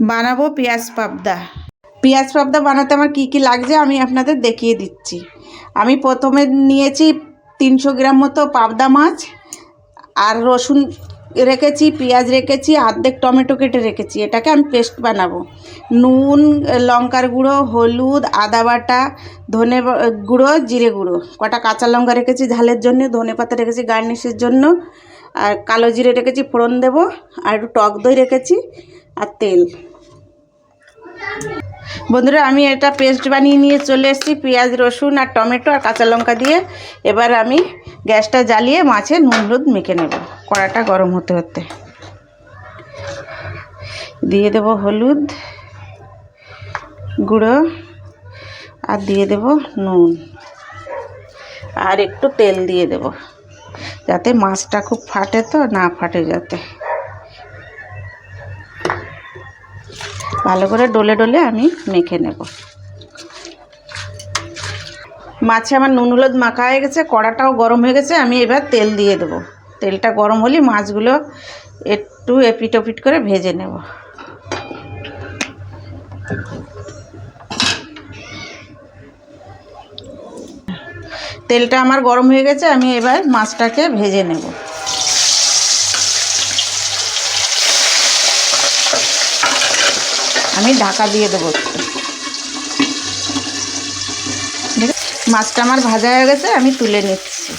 বানাবো পেঁয়াজ পাবদা। পেঁয়াজ পাবদা বানাতে আমার কী কী লাগছে আমি আপনাদের দেখিয়ে দিচ্ছি। আমি প্রথমে নিয়েছি তিনশো গ্রাম মতো পাবদা মাছ, আর রসুন রেখেছি, পেঁয়াজ রেখেছি অর্ধেক টমেটো কেটে রেখেছি। এটাকে আমি পেস্ট বানাবো। নুন, লঙ্কার গুঁড়ো, হলুদ, আদা বাটা, ধনে গুঁড়ো, জিরে গুঁড়ো। কটা কাঁচা লঙ্কা রেখেছি ঝালের জন্য, ধনে পাতা রেখেছি গার্নিশের জন্য, আর কালো জিরে রেখেছি ফোড়ন দেবো, আর একটু টক দই রেখেছি। আর তেল। বন্ধুরা, আমি এটা পেস্ট বানিয়ে নিয়ে চলে এসেছি, পেঁয়াজ, রসুন আর টমেটো আর কাঁচা লঙ্কা দিয়ে। এবার আমি গ্যাসটা জ্বালিয়ে মাছে নুন, হলুদ মেখে নেব, কড়াটা গরম হতে হতে। দিয়ে দেব হলুদ গুঁড়ো আর দিয়ে দেব নুন। আর একটু তেল দিয়ে দেব, যাতে মাছটা খুব ফাটে তো, না ফাটে যাতে। ভালো করে ডলে ডলে আমি মেখে নেব। মাছে আমার নুন হলুদ মাখা হয়ে গেছে, কড়াটাও গরম হয়ে গেছে, আমি এবার তেল দিয়ে দেবো। তেলটা গরম হলে মাছগুলো একটু এপিট ওপিট করে ভেজে নেব। তেলটা আমার গরম হয়ে গেছে, আমি এবার মাছটাকে ভেজে নেব। আমি ঢাকা দিয়ে দেবো? মাছটা আমার ভাজা হয়ে গেছে, আমি তুলে নিচ্ছি।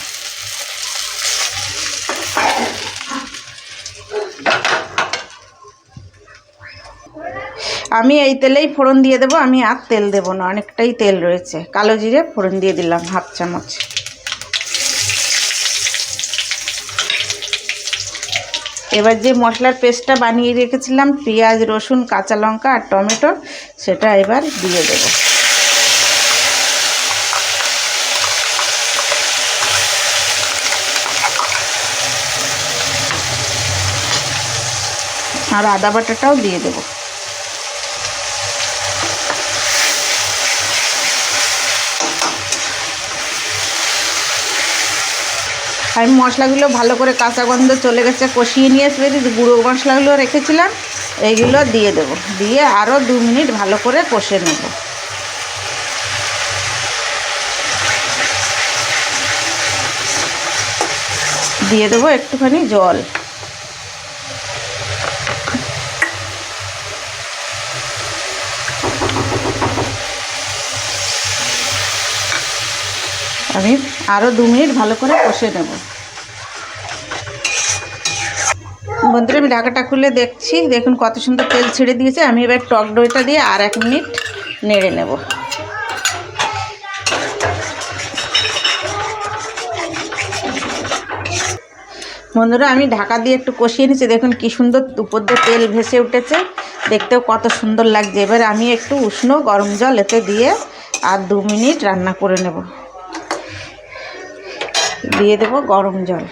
আমি এই তেলেই ফোড়ন দিয়ে দেবো, আমি আর তেল দেবো না, অনেকটাই তেল রয়েছে। কালো জিরে ফোড়ন দিয়ে দিলাম, হাফ চামচ। এবার যে মশলার পেস্টটা বানিয়ে রেখেছিলাম, পেঁয়াজ, রসুন, কাঁচা লঙ্কা আর টমেটো, সেটা এবার দিয়ে দেব। আর আদা বাটাটাও দিয়ে দেবো। আমি মশলাগুলো ভালো করে কাঁচা গন্ধ চলে গেছে, কষিয়ে নিয়ে এসে গুঁড়ো মশলাগুলো রেখেছিলাম, এইগুলো দিয়ে দেব। দিয়ে আরও দু মিনিট ভালো করে কষে নেব। দিয়ে দেবো একটুখানি জল। আমি আরও দু মিনিট ভালো করে কষে নেব। বন্ধুরা, আমি ঢাকাটা খুলে দেখছি। দেখুন কত সুন্দর তেল ছেড়ে দিয়েছে। আমি এবার টক দইটা দিয়ে আর এক মিনিট নেড়ে নেব। বন্ধুরা, আমি ঢাকা দিয়ে একটু কষিয়ে নিচ্ছি। দেখুন কি সুন্দর উপর দিয়ে তেল ভেসে উঠেছে। দেখতেও কত সুন্দর লাগছে। এবার আমি একটু উষ্ণ গরম জল এতে দিয়ে আর দু মিনিট রান্না করে নেব। দিয়ে দেব গরম জল।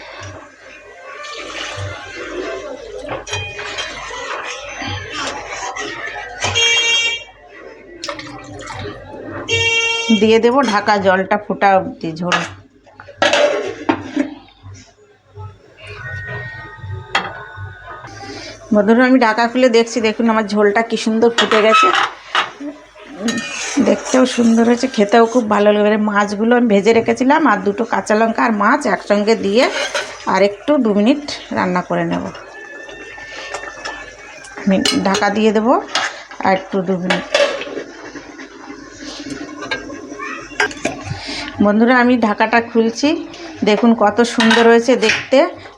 দিয়ে দেব ঢাকা জলটা ফোটা অবধি ঝোল। বন্ধুরা, আমি ঢাকা খুলে দেখছি, দেখুন আমার ঝোলটা কি সুন্দর ফুটে গেছে। দেখতেও সুন্দর হয়েছে, খেতেও খুব ভালো লাগে মাছগুলো আমি ভেজে রেখেছিলাম, আর দুটো কাঁচা লঙ্কা আর মাছ একসঙ্গে দিয়ে আর একটু দু মিনিট রান্না করে নেব। আমি ঢাকা দিয়ে দেবো, আর একটু দু মিনিট। বন্ধুরা, আমি ঢাকাটা খুলছি। দেখুন কত সুন্দর হয়েছে দেখতে।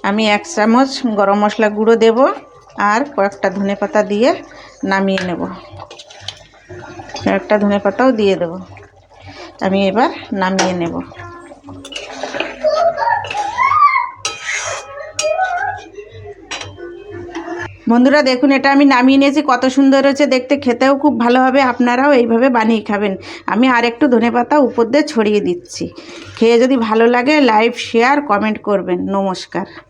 আমি এক চামচ গরম মশলা গুঁড়ো দেব আর কয়েকটা ধনে পাতা দিয়ে নামিয়ে নেব। একটা ধনে পাতাও দিয়ে দেব। আমি এবার নামিয়ে নেব। বন্ধুরা, দেখুন, এটা আমি নামিয়ে নিয়েছি। কত সুন্দর হয়েছে। দেখতে খেতেও খুব ভালো হবে। আপনারাও এইভাবে বানিয়ে খাবেন। আমি আর একটু ধনে পাতা উপর দিয়ে ছড়িয়ে দিচ্ছি। খেয়ে যদি ভালো লাগে লাইভ শেয়ার, কমেন্ট করবেন। নমস্কার।